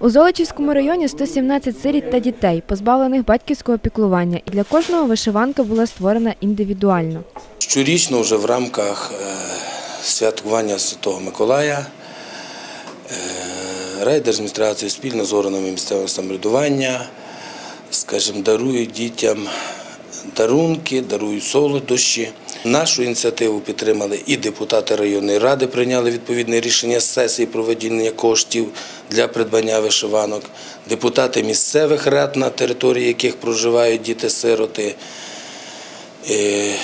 У Золочівському районі 117 сиріт та дітей, позбавлених батьківського піклування, і для кожного вишиванка була створена індивідуально. Щорічно вже в рамках е, святкування Святого Миколая е, райдержадміністрація спільно з органами місцевого самоврядування, скажімо, дарують дітям дарунки, дарують солодощі. Нашу ініціативу підтримали і депутати районної ради прийняли відповідне рішення з сесії про виділення коштів для придбання вишиванок, депутати місцевих рад, на території яких проживають діти-сироти. Е,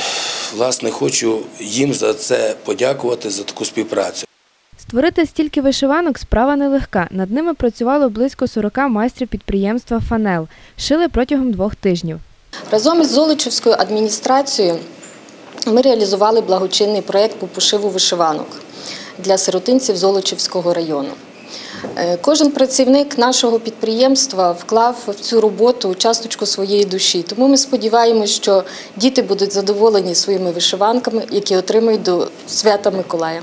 Власне, хочу їм за це подякувати за таку співпрацю. Створити стільки вишиванок справа нелегка. Над ними працювало близько 40 майстрів підприємства Фанел. Шили протягом двох тижнів. Разом із Золочівською адміністрацією ми реалізували благочинний проєкт по пошиву вишиванок для сиротинців Золочівського району. Е, Кожен працівник нашого підприємства вклав в цю роботу часточку своєї душі. Тому ми сподіваємося, що діти будуть задоволені своїми вишиванками, які отримають до свята Миколая.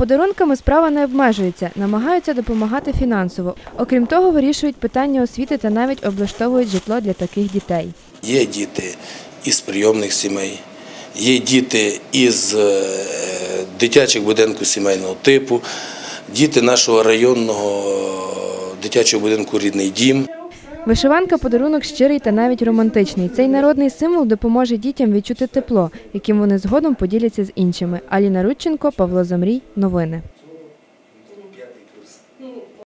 Подарунками справа не обмежується, намагаються допомагати фінансово. Окрім того, вирішують питання освіти та навіть облаштовують житло для таких дітей. Є діти із прийомних сімей, є діти із е, дитячих будинків сімейного типу, діти нашого районного е, дитячого будинку Рідний дім. Вишиванка подарунок щирий та навіть романтичний. Цей народний символ допоможе дітям відчути тепло, яким вони згодом поділяться з іншими. Аліна Рудченко, Павло Замрій. Новини.